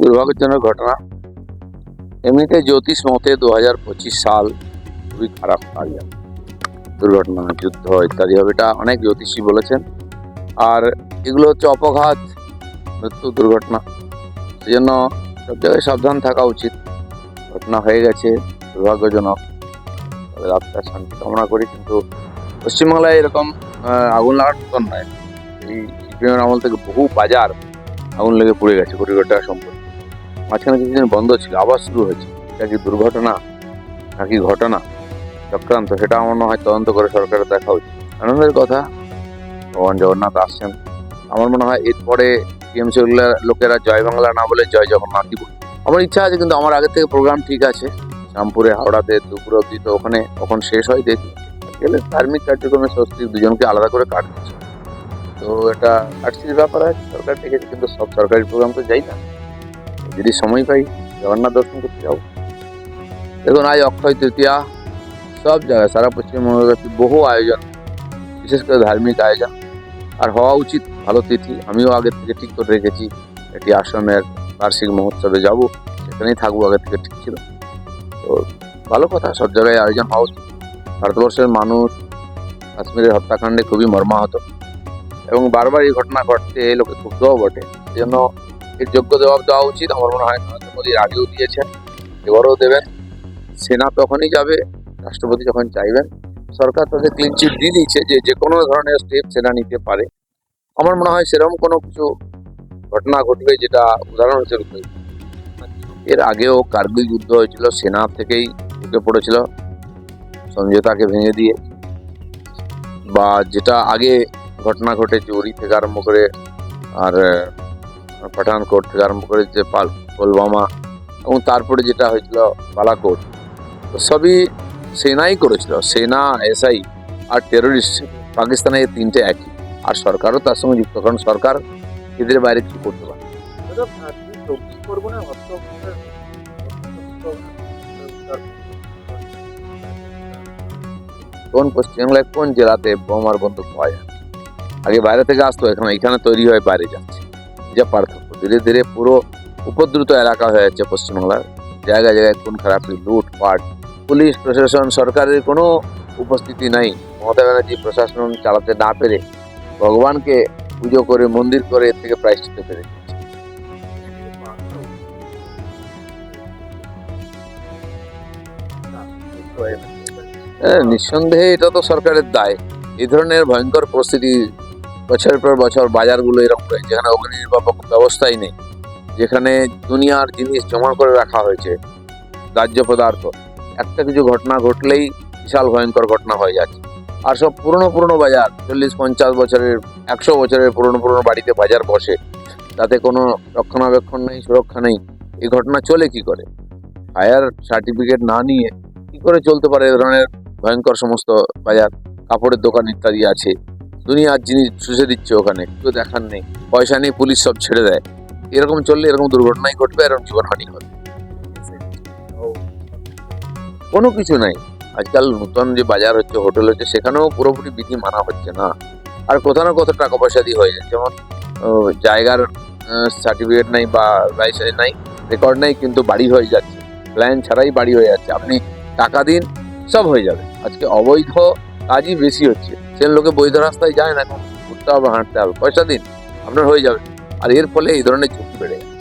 দুর্ভাগ্যজনক ঘটনা। এমনিতে জ্যোতিষ মতে দু হাজার পঁচিশ সাল খুবই খারাপ যাবে দুর্ঘটনা, যুদ্ধ ইত্যাদি হবে এটা অনেক জ্যোতিষী বলেছেন। আর এগুলো হচ্ছে অপঘাত, মৃত্যু, দুর্ঘটনা। সেজন্য সব জায়গায় সাবধান থাকা উচিত। ঘটনা হয়ে গেছে, দুর্ভাগ্যজনক। আত্মার শান্তি কামনা করি, কিন্তু পশ্চিমবাংলায় এরকম আগুন লাগার মতন নয়। এই আমল থেকে বহু বাজার আগুন লেগে পুড়ে গেছে কোটি কোটি টাকা সম্পত্তি মাঝখানে কিছুদিন বন্ধ ছিল, আবার শুরু হয়েছে। এটা কি দুর্ঘটনা নাকি ঘটনা? চক্রান্ত, সেটা আমার মনে হয় তদন্ত করে সরকারের দেখা উচিত। আনন্দের কথা, ভগবান জগন্নাথ আসছেন। আমার মনে হয় এরপরে টিএমসি লোকেরা জয় বাংলা না বলে জয় জগন্নাথই বলে আমার ইচ্ছা আছে কিন্তু আমার আগে থেকে প্রোগ্রাম ঠিক আছে। শ্যামপুরে, হাওড়াতে, দুপুর অব্দি তো ওখানে কখন শেষ হয় দেখি। গেলে ধার্মিক কার্যক্রমে স্বস্তি দুজনকে আলাদা করে কাট দিচ্ছে তো এটা কাটছির ব্যাপার আছে, সরকার ডেকেছে কিন্তু সব সরকারি প্রোগ্রাম তো যাই না। যদি সময় পাই, জগন্নাথ দর্শন করতে যাব। দেখুন, আজ অক্ষয় তৃতীয়া, সব জায়গায়, সারা পশ্চিমবঙ্গব্যাপী বহু আয়োজন, বিশেষ করে ধার্মিক আয়োজন। আর হওয়া উচিত ভালো তিথি, আমিও আগে থেকে ঠিক করে রেখেছি এটি আশ্রমের বার্ষিক মহোৎসবে যাব, সেখানেই থাকব আগে থেকে ঠিক ছিল। তো ভালো কথা, সব জায়গায় আয়োজন হওয়া উচিত। ভারতবর্ষের মানুষ কাশ্মীরের হত্যাকাণ্ডে খুবই মর্মাহত। এবং বারবার এই ঘটনা ঘটতে লোকে ক্ষুব্ধও বটে। সেজন্য এর যোগ্য জবাব দেওয়া উচিত। আমার মনে হয় নরেন্দ্র মোদীর আগেও দিয়েছেন, এবারও দেবেন। সেনা তখনই যাবে, রাষ্ট্রপতি যখন চাইবেন। সরকার তাদের ক্লিন চিট দিয়ে দিয়েছে যে যে কোনো ধরনের স্টেপ সেনা নিতে পারে। আমার মনে হয় সেরকম কোনো কিছু ঘটনা ঘটবে যেটা উদাহরণ হিসেবে এর আগেও কার্গিল যুদ্ধ হয়েছিল, সেনা থেকেই ঢুকে পড়েছিল। সমঝোতাকে ভেঙে দিয়ে। বা যেটা আগে ঘটনা ঘটেছে উড়ি থেকে আরম্ভ করে আর পাঠানকোট থেকে আরম্ভ করে যে পাল পুলওয়ামা এবং তারপরে যেটা হয়েছিল বালাকোট তো সবই সেনাই করেছিল। সেনা এসআই আর টেরোরিস্ট পাকিস্তানের এই তিনটে একই। আর সরকারও তার সঙ্গে যুক্ত কারণ সরকার এদের বাইরে কিছু করতে পারে কোন পশ্চিমবাংলায় কোন জেলাতে বোমার বন্দুক পাওয়া যায়? আগে বাইরে থেকে আসতো এখানে এখানে তৈরি হয়ে বাইরে যাচ্ছে। যা পার্থক্য। ধীরে ধীরে পুরো উপদ্রুত এলাকা হয়ে যাচ্ছে পশ্চিমবাংলার। জায়গায় জায়গায় খুন খারাপি লুটপাট পুলিশ প্রশাসন সরকারের কোনো উপস্থিতি নাই। মমতা ব্যানার্জি প্রশাসন চালাতে না পেরে ভগবানকে পুজো করে মন্দির করে এর থেকে প্রায়শ্চিত পেরে হ্যাঁ, নিঃসন্দেহে এটা তো সরকারের দায়। এই ধরনের ভয়ঙ্কর পরিস্থিতি বছরের পর বছর বাজারগুলো এরকম রয়েছে যেখানে অগ্নি নির্বাপক ব্যবস্থাই নেই, যেখানে দুনিয়ার জিনিস জমা করে রাখা হয়েছে, দাহ্য পদার্থ। একটা কিছু ঘটনা ঘটলেই বিশাল ভয়ঙ্কর ঘটনা হয়ে যাচ্ছে। আর সব পুরনো পুরনো বাজার, চল্লিশ পঞ্চাশ বছরের, একশো বছরের পুরনো পুরনো বাড়িতে বাজার বসে, তাতে কোনো রক্ষণাবেক্ষণ নেই, সুরক্ষা নেই। এই ঘটনা চলে কি করে? ফায়ার সার্টিফিকেট না নিয়ে কি করে চলতে পারে এ ধরনের ভয়ঙ্কর সমস্ত বাজার? কাপড়ের দোকান ইত্যাদি আছে। দুনিয়ার জিনিস শুষে দিচ্ছে ওখানে, কেউ দেখার নেই, পয়সা নেই, পুলিশ সব ছেড়ে দেয়। এরকম চললে এরকম দুর্ঘটনাই ঘটবে, এরকম জীবনহানি হবে। কোনো কিছু নাই। আজকাল নতুন যে বাজার হচ্ছে, হোটেল হচ্ছে, সেখানেও পুরোপুরি বিধি মানা হচ্ছে না। আর কোথাও না কোথাও টাকা পয়সা দিয়ে হয়ে যায় যেমন জায়গার সার্টিফিকেট নাই বা লাইসেন্স নাই রেকর্ড নাই, কিন্তু বাড়ি হয়ে যাচ্ছে। প্ল্যান ছাড়াই বাড়ি হয়ে যাচ্ছে। আপনি টাকা দিন, সব হয়ে যাবে। আজকে অবৈধ কাজই বেশি হচ্ছে। সে লোকে বৈধ রাস্তায় যায় না ঘুরতে হবে, হাঁটতে হবে। পয়সা দিন, আপনার হয়ে যাবে। আর এর ফলে এই ধরনের ঝুঁকি বেড়ে যায়।